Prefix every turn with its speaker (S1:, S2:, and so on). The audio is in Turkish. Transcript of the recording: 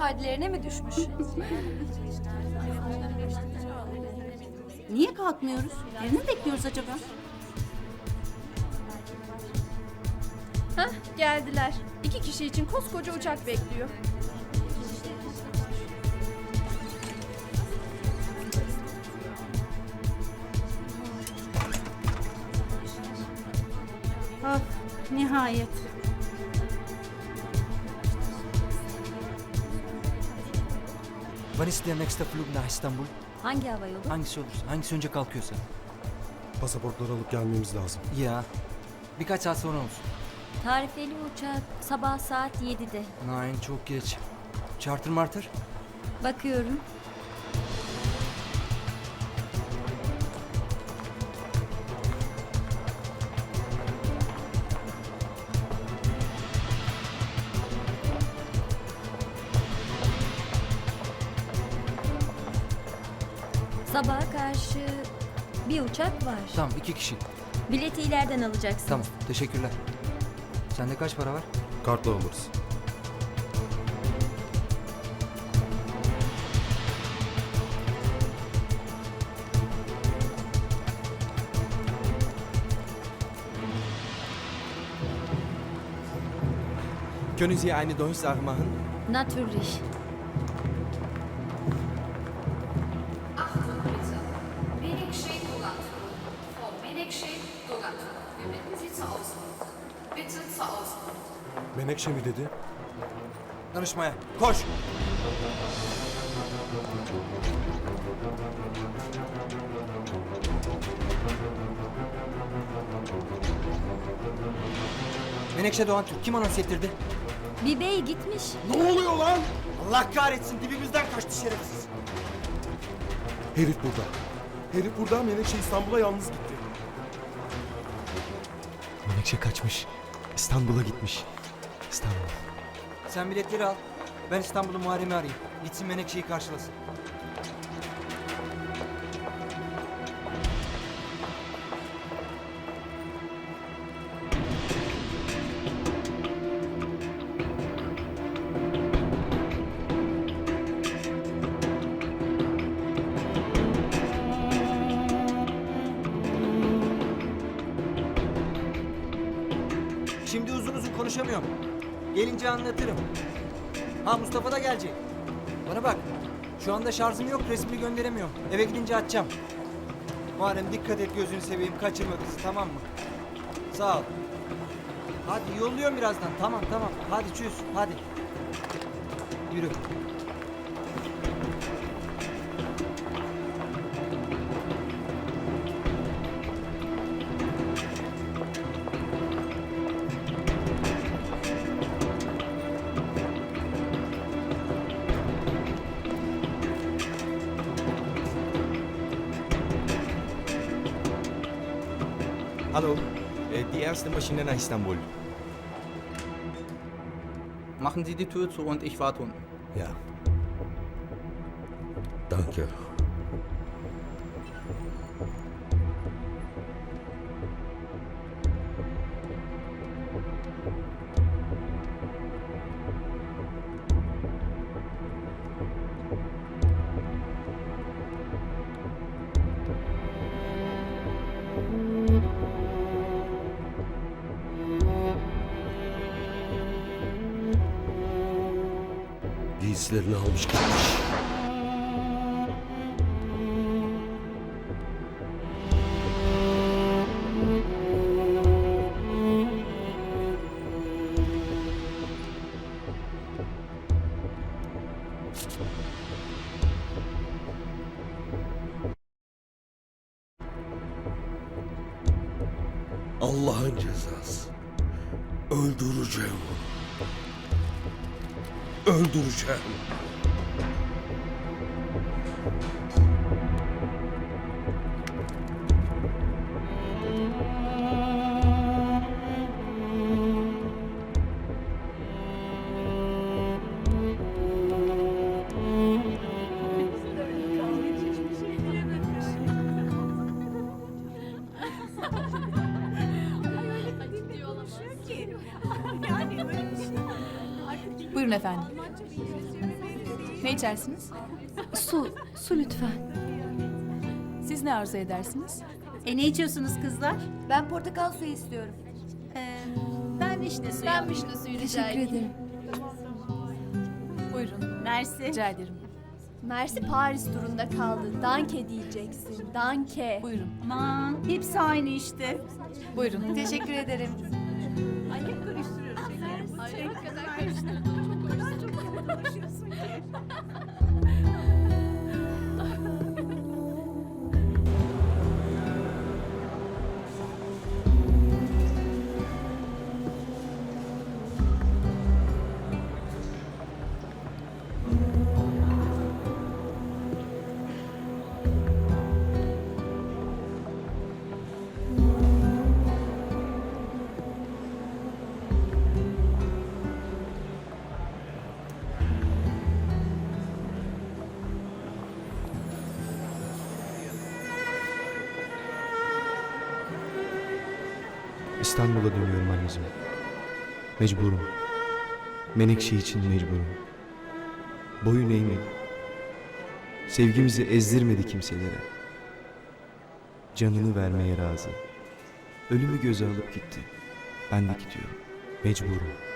S1: Hadlerine mi düşmüş?
S2: Niye kalkmıyoruz? Birini mi bekliyoruz acaba?
S1: Hah geldiler. İki kişi için koskoca uçak bekliyor.
S2: Of nihayet.
S3: Der nächste Flug nach İstanbul?
S4: Hangi hava yolu?
S3: Hangisi olursa, hangisi önce kalkıyorsa.
S5: Pasaportları alıp gelmemiz lazım.
S3: Ya. Birkaç saat sonra olsun.
S4: Tarifeli uçak sabah saat 7'de.
S3: Nein, çok geç. Charter marter?
S4: Bakıyorum. Sabaha karşı bir uçak var.
S3: Tamam, iki kişi.
S4: Bileti ileriden alacaksın.
S3: Tamam, teşekkürler. Sende kaç para var?
S5: Kartla alırız.
S6: Können Sie eine Durchsage machen?
S4: Natürlich.
S7: Menekşe
S5: mi dedi?
S3: Danışmaya. Koş! Menekşe Doğan Türk kim anons ettirdi?
S4: Bir bey gitmiş.
S6: Ne oluyor lan? Allah kahretsin dibimizden kaçtı şerefsiz.
S5: Herif burada. Herif burada Menekşe İstanbul'a yalnız gitti.
S6: Menekşe kaçmış. İstanbul'a gitmiş. İstanbul.
S3: Sen biletleri al. Ben İstanbul'u Muharrem'i arayayım. Gitsin Menekşe'yi karşılasın. Şimdi uzun uzun konuşamıyorum. Gelince anlatırım. Ha Mustafa da gelecek. Bana bak. Şu anda şarjım yok resmi gönderemiyorum. Eve gidince açacağım. Muharrem dikkat et gözünü seveyim kaçırma kızı tamam mı? Sağ ol. Hadi yolluyorum birazdan tamam tamam. Hadi çüz hadi. Yürü.
S6: Hallo, äh, die erste Maschine nach Istanbul.
S8: Machen Sie die Tür zu und ich warte unten.
S6: Ja.
S5: Danke. Giysilerini almış gitmiş. Allah'ın cezası. Öldüreceğim onu. Öldüreceğim.
S1: Buyurun efendim.
S9: Ne içersiniz?
S1: Su, su lütfen.
S9: Siz ne arzu edersiniz?
S2: E ne içiyorsunuz kızlar?
S4: Ben portakal suyu istiyorum.
S2: Ee, ben vişne suyu.
S1: Ben vişne suyu rica
S2: Teşekkür
S1: edeyim.
S9: Buyurun.
S2: Mersi.
S9: Rica ederim.
S1: Mersi Paris turunda kaldı. Danke diyeceksin. Danke.
S9: Buyurun.
S2: Aman hepsi aynı işte.
S9: Buyurun.
S1: Teşekkür ederim.
S2: Ay hep karıştırıyoruz şekerim.
S1: Ay hakikaten
S10: İstanbul'a dönüyorum anneciğim. Mecburum. Menekşe için mecburum. Boyun eğmedi. Sevgimizi ezdirmedi kimselere. Canını vermeye razı. Ölümü göze alıp gitti. Ben de gidiyorum. Mecburum.